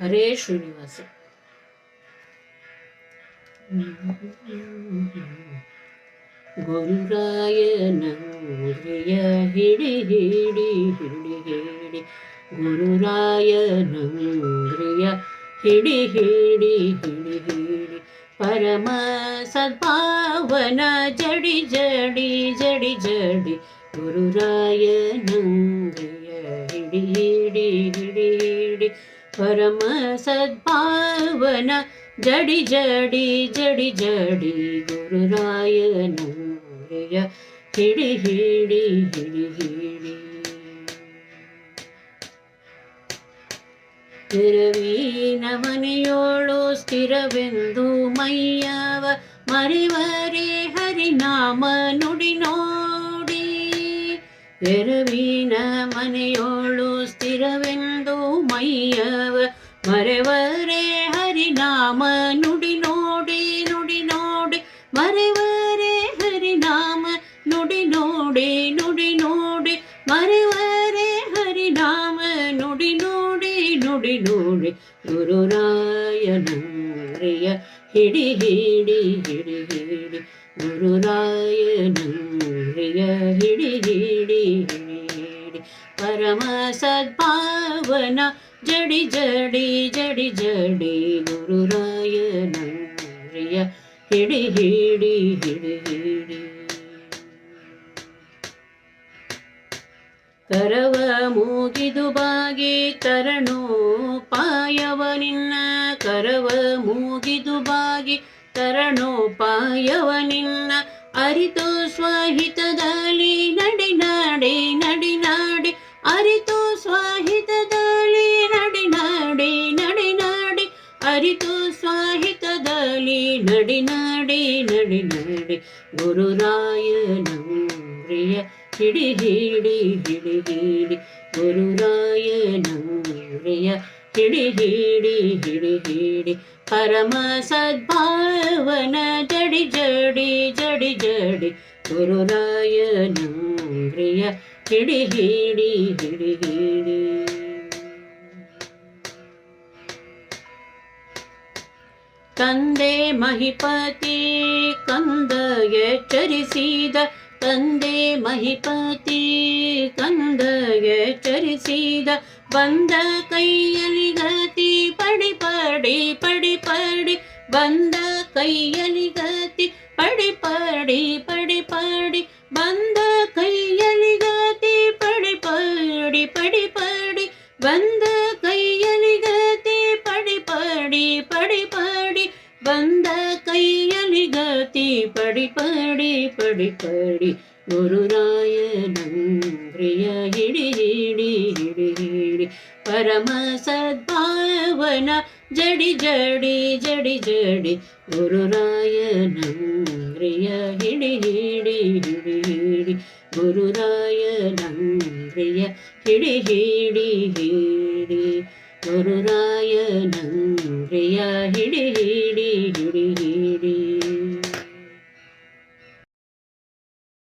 ഹരേ ശ്രീനിവാസൻ ಗುರುರಾಯನ ಉದಯ ಹಿಡಿ ಹಿಡಿ ಹಿಡಿ ಹಿಡಿ ಗುರುರಾಯನ ಉದಯ ಹಿಡಿ ಹಿಡಿ ಹಿಡಿ ಹಿಡಿ ಪರಮ ಸದ್ಭಾವನ ಜಡಿ ಜಡಿ ಜಡಿ ಜಡಿ ಗುರುರಾಯನ परम सद्भावना जडि जडि जडि जडि गुरुरायन हिडि हिडि हिडि हिडि பிறவீன மனையோளோ ஸ்திரவெந்து மையவ மறிவரே ஹரிநாம நுடி நோடி பிறவீன மனையோளோ ஸ்திரவெந்து மொய்யவ மறைவரே ஹரிநாம நுடி நோடி நுடி நோடி மறைவரே ஹரிநாம நுடி நோடி நுடி நோடி மறைவரே ஹரிநாம நுடி நோடி நுடி நோடி ಗುರುರಾಯನ ಹಿಡಿ ಹಿಡಿ ಹಿಡಿ ಹಿಡಿ ಗುರುರಾಯ ಸದ್ಭಾವನ ಜಡಿ ಜಡಿ ಜಡಿ ಜಡಿ ಗುರುರಾಯನ ಪ್ರಿಯ ಹಿಡಿ ಹಿಡಿ ಹಿಡಿ ಹಿಡಿ ಕರವ ಮೂಗಿದು ಬಾಗಿ ತರಣೋಪಾಯವ ನಿನ್ನ ಕರವ ಮೂಗಿದು ಬಾಗಿ ತರಣೋಪಾಯವ ನಿನ್ನ ಅರಿತು ಸ್ವಹಿತದಲ್ಲಿ ನಡೆ ನಾಡಿ ಅರಿತು ಸಾಹಿತ್ಯದಲ್ಲಿ ನಡಿ ನಡಿ ನಡಿ ನಡಿ ಗುರುರಾಯನ ಪ್ರಿಯ ಹಿಡಿ ಹಿಡಿ ಹಿಡಿ ಹಿಡಿ ಗುರುರಾಯನ ಪ್ರಿಯ ಹಿಡಿ ಹಿಡಿ ಹಿಡಿ ಹಿಡಿ ಪರಮ ಸದ್ಭಾವನ ಜಡಿ ಜಡಿ ಜಡಿ ಜಡಿ ಗುರುರಾಯನ ಪ್ರಿಯ ಹಿಡಿ ಹಿಡಿ ಹಿಡಿ ಹಿಡಿ ತಂದೆ ಮಹಿಪತಿ ಕಂದ ಎಚ್ಚರಿಸಿದ ತಂದೆ ಮಹಿಪತಿ ಕಂದ ಎಚ್ಚರಿಸಿದ ಬಂದ ಕೈಯಲ್ಲಿ ಗತಿ ಪಡಿ ಪಡಿ ಪಡಿ ಪಡಿ ಬಂದ ಕೈಯಲ್ಲಿ ಗತಿ ಪಡಿ ಪಡಿ ಪಡಿ ಪಡಿ ಬಂದ ಕೈಯಲ್ಲಿ ಗತಿ ಪಡಿ ಪಡಿ ಪಡಿ ಪಡಿ ಬಂದ ಬಂದ ಕೈಯಲ್ಲಿ ಗತಿ ಪಡಿ ಪಡಿ ಪಡಿ ಪಡಿ ಗುರುರಾಯನಂದ್ರಿಯ ಹಿಡಿ ಹಿಡಿ ಹಿಡಿ ಹಿಡಿ ಪರಮ ಸದ್ಭಾವನ ಜಡಿ ಜಡಿ ಜಡಿ ಜಡಿ ಗುರುರಾಯನಂದ್ರಿಯ ಹಿಡಿ ಹಿಡಿ ಹಿಡಿ ಹಿಡಿ ಗುರುರಾಯನಂದ್ರಿಯ ಹಿಡಿ ಹಿಡಿ ಹಿಡಿ ಗುರುರಾಯನಂದ್ರಿಯ ಹಿಡಿ ಹಿಡಿ ಹಿಡಿ